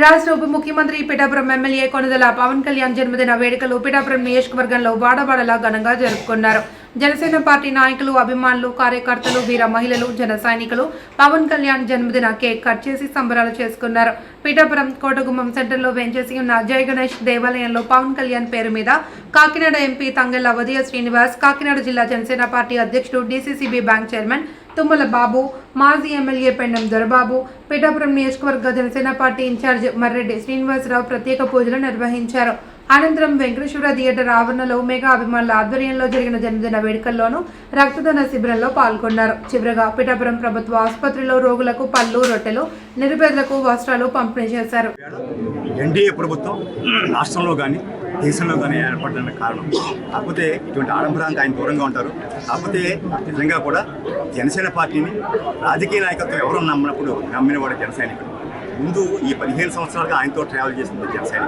రాష్ట్ర ఉప ముఖ్యమంత్రి పిఠాపురం ఎమ్మెల్యే కొనదల పవన్ కళ్యాణ్ జన్మదిన వేడుకలు పిఠాపురం నియోజకవర్గంలో వాడవాడలా ఘనంగా జరుపుకున్నారు. జనసేన పార్టీ నాయకులు అభిమానులు కార్యకర్తలు వీర మహిళలు జన సైనికులు పవన్ కళ్యాణ్ జన్మదిన కేక్ కట్ చేసి సంబరాలు చేసుకున్నారు. పీఠాపురం కోటగుమ్మం సెంటర్లో వేంచేసి ఉన్న జయ గణేష్ దేవాలయంలో పవన్ కళ్యాణ్ పేరు మీద కాకినాడ ఎంపీ తంగెళ్ళ ఉదయ శ్రీనివాస్ కాకినాడ జిల్లా జనసేన పార్టీ అధ్యక్షుడు DCCB bank chairman Tummala Babu మాజీ ఎమ్మెల్యే పెండం దొరబాబు పిఠాపురం నియోజకవర్గ Janasena party in charge Marreddy Srinivasarao ప్రత్యేక పూజలు నిర్వహించారు. అనంతరం వెంకటేశ్వర థియేటర్ ఆవరణలో మెగా అభిమానుల ఆధ్వర్యంలో జరిగిన జన్మదిన వేడుకల్లోనూ రక్తదాన శిబిరంలో పాల్గొన్నారు. చివరగా పిఠాపురం ప్రభుత్వ ఆసుపత్రిలో రోగులకు పళ్ళు రొట్టెలు నిరుపేదలకు వస్త్రాలు పంపిణీ చేశారు. ఎన్డీఏ ప్రభుత్వం రాష్ట్రంలో కానీ దేశంలో కానీ ఏర్పడడానికి కారణం. కాకపోతే ఇటువంటి ఆడంబరానికి ఆయన దూరంగా ఉంటారు. కాకపోతే నిజంగా కూడా జనసేన పార్టీని రాజకీయ నాయకత్వం ఎవరు నమ్మినప్పుడు నమ్మినవాడు వాడు ముందు ఈ పదిహేను సంవత్సరాలుగా ఆయనతో ట్రావెల్ చేసింది జనసేన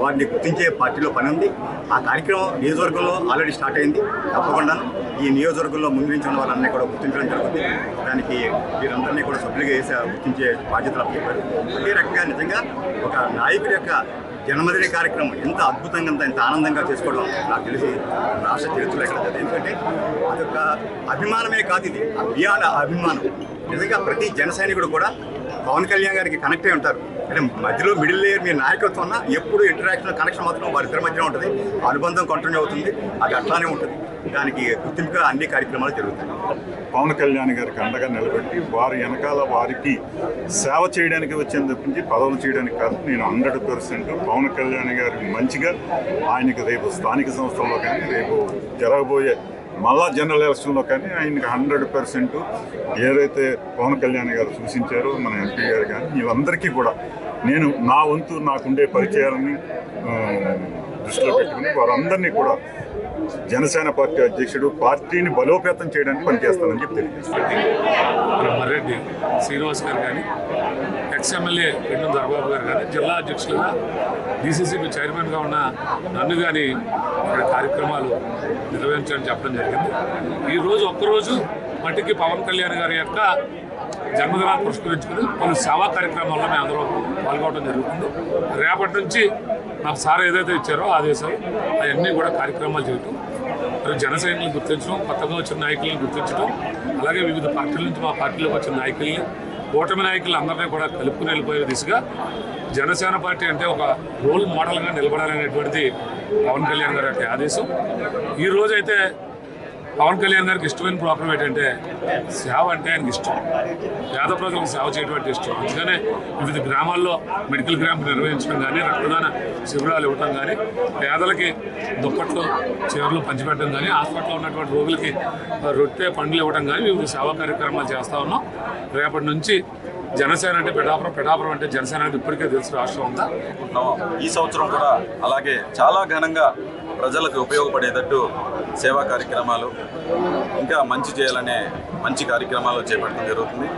వారిని గుర్తించే పార్టీలో పని ఉంది. ఆ కార్యక్రమం నియోజకవర్గంలో ఆల్రెడీ స్టార్ట్ అయింది. తప్పకుండా ఈ నియోజకవర్గంలో ముందు నుంచి ఉన్న వాళ్ళందరినీ కూడా గుర్తించడం జరుగుతుంది. దానికి వీరందరినీ కూడా సభ్యులుగా వేసే గుర్తించే బాధ్యతలు అప్పచెప్పారు. అదే రకంగా నిజంగా ఒక నాయకుడి యొక్క జన్మదిన కార్యక్రమం ఎంత అద్భుతంగా ఎంత ఆనందంగా చేసుకోవడం నాకు తెలిసి రాష్ట్ర చరిత్రలో ఎక్కడ జరిగింది. ఎందుకంటే అదొక అభిమానమే కాదు ఇది. అభియాల అభిమానం. నిజంగా ప్రతి జన సైనికుడు కూడా పవన్ కళ్యాణ్ గారికి కనెక్ట్ అయి ఉంటారు. అంటే మధ్యలో మిడిల్ లేయర్ మీ నాయకత్వం ఉన్నా ఎప్పుడు ఇంటరాక్షన్ కనెక్షన్ మాత్రం వారిద్దరి మధ్యన ఉంటుంది. అనుబంధం కంటిన్యూ అవుతుంది. అది అట్లానే ఉంటుంది. దానికి గుర్తింపుగా అన్ని కార్యక్రమాలు జరుగుతాయి. పవన్ కళ్యాణ్ గారికి అండగా నిలబెట్టి వారి వెనకాల వారికి సేవ చేయడానికి వచ్చిన తప్పించి పదవులు చేయడానికి కాదు నేను హండ్రెడ్ పర్సెంట్ పవన్ కళ్యాణ్ గారికి మంచిగా ఆయనకి రేపు స్థానిక సంస్థల్లో కానీ రేపు జరగబోయే మళ్ళా జనరల్ ఎలక్షన్లో కానీ ఆయనకి హండ్రెడ్ పర్సెంట్ ఏదైతే పవన్ కళ్యాణ్ గారు సూచించారో మన ఎంపీ గారు కానీ వీళ్ళందరికీ కూడా నేను నా వంతు నాకుండే పరిచయాలని దృష్టిలో పెట్టుకుని వారందరినీ కూడా జనసేన పార్టీ అధ్యక్షుడు పార్టీని బలోపేతం చేయడానికి పనిచేస్తానని చెప్పి తెలియజేస్తాను మర్రెడ్డి శ్రీనివాస్ గారు కానీ ఎక్స్ ఎమ్మెల్యే దర్బాబు గారు కానీ జిల్లా అధ్యక్షులుగా డీసీసీపీ చైర్మన్గా ఉన్న నన్ను కానీ ఇక్కడ కార్యక్రమాలు నిర్వహించడం చెప్పడం జరిగింది. ఈరోజు ఒక్కరోజు మట్టికి పవన్ కళ్యాణ్ గారి యొక్క జన్మదినాన్ని పురస్కరించుకుని పలు సేవా కార్యక్రమాల్లో మేము అందరూ పాల్గొనడం జరుగుతుంది. రేపటి నుంచి నాకు సార్ ఏదైతే ఇచ్చారో ఆదేశాలు అవన్నీ కూడా కార్యక్రమాలు చేయటం మరి జన సైనికులను గుర్తించడం కొత్తగా వచ్చిన నాయకులను గుర్తించడం అలాగే వివిధ పార్టీల నుంచి మా పార్టీలోకి వచ్చిన నాయకుల్ని ఓటమి నాయకులు అందరినీ కూడా కలుపుకుని వెళ్ళిపోయే దిశగా జనసేన పార్టీ అంటే ఒక రోల్ మోడల్గా నిలబడాలనేటువంటిది పవన్ కళ్యాణ్ గారి ఆదేశం. ఈ రోజైతే పవన్ కళ్యాణ్ గారికి ఇష్టమైన ప్రాబ్లం ఏంటంటే సేవ అంటే ఆయనకి ఇష్టం. పేద ప్రజలకు సేవ చేయడం ఇష్టం. అందుకనే వివిధ గ్రామాల్లో మెడికల్ క్యాంప్ నిర్వహించడం కానీ రక్తదాన శిబిరాలు ఇవ్వడం కానీ పేదలకి దుప్పట్లు చీరలు పంచిపెట్టడం కానీ హాస్పిటల్లో ఉన్నటువంటి రోగులకి రొట్టె పండ్లు ఇవ్వడం కానీ వివిధ సేవా కార్యక్రమాలు చేస్తూ ఉన్నాం. రేపటి నుంచి జనసేన అంటే పిఠాపురం పిఠాపురం అంటే జనసేన అంటే ఇప్పటికే తెలుసు రాష్ట్రం అంతా. ఈ సంవత్సరం కూడా అలాగే చాలా ఘనంగా ప్రజలకు ఉపయోగపడేటట్టు సేవా కార్యక్రమాలు ఇంకా మంచి చేయాలనే మంచి కార్యక్రమాలు చేపట్టడం జరుగుతుంది.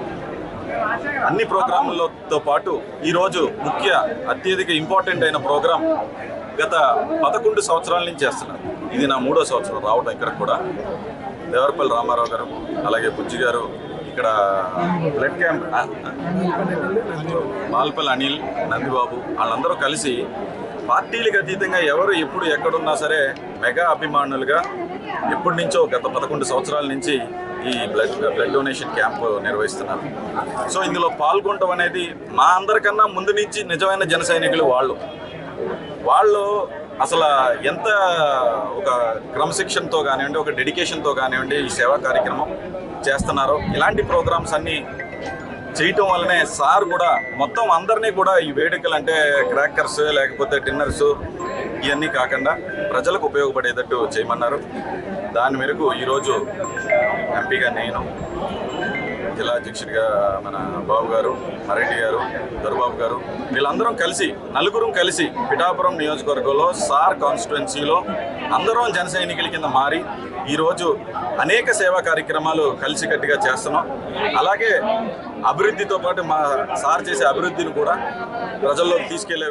అన్ని ప్రోగ్రాములతో పాటు ఈరోజు ముఖ్య అత్యధిక ఇంపార్టెంట్ అయిన ప్రోగ్రాం గత పదకొండు సంవత్సరాల నుంచి చేస్తున్నారు. ఇది నా మూడో సంవత్సరం రావడం ఇక్కడ కూడా. దేవరపల్లి రామారావు గారు అలాగే బుజ్జి గారు ఇక్కడ బ్లడ్ క్యాంప్ మాల్పల్లి అనిల్ నందిబాబు వాళ్ళందరూ కలిసి పార్టీలకు అతీతంగా ఎవరు ఎప్పుడు ఎక్కడున్నా సరే మెగా అభిమానులుగా ఎప్పటి నుంచో గత పదకొండు సంవత్సరాల నుంచి ఈ బ్లడ్ బ్లడ్ డొనేషన్ క్యాంప్ నిర్వహిస్తున్నారు. సో ఇందులో పాల్గొనడం అనేది మా అందరికన్నా ముందు నుంచి నిజమైన జన సైనికులు వాళ్ళు. వాళ్ళు అసలు ఎంత ఒక క్రమశిక్షణతో కానివ్వండి ఒక డెడికేషన్తో కానివ్వండి ఈ సేవా కార్యక్రమం చేస్తున్నారో ఇలాంటి ప్రోగ్రామ్స్ అన్నీ చేయటం వల్లనే సార్ కూడా మొత్తం అందరినీ కూడా ఈ వేడుకలు అంటే క్రాకర్స్ లేకపోతే డిన్నర్స్ ఇవన్నీ కాకుండా ప్రజలకు ఉపయోగపడేటట్టు చేయమన్నారు. దాని మేరకు ఈరోజు ఎంపీగా నేను జిల్లా అధ్యక్షుడిగా మన బాబు గారు మరెడ్డి గారు దొరబాబు గారు వీళ్ళందరం కలిసి నలుగురం కలిసి పిఠాపురం నియోజకవర్గంలో సార్ కాన్స్టిట్యున్సీలో అందరం జన సైనికుల కింద మారి ఈరోజు అనేక సేవా కార్యక్రమాలు కలిసికట్టుగా చేస్తున్నాం. అలాగే అభివృద్ధితో పాటు మా సార్ చేసే అభివృద్ధిని కూడా ప్రజల్లోకి తీసుకెళ్ళే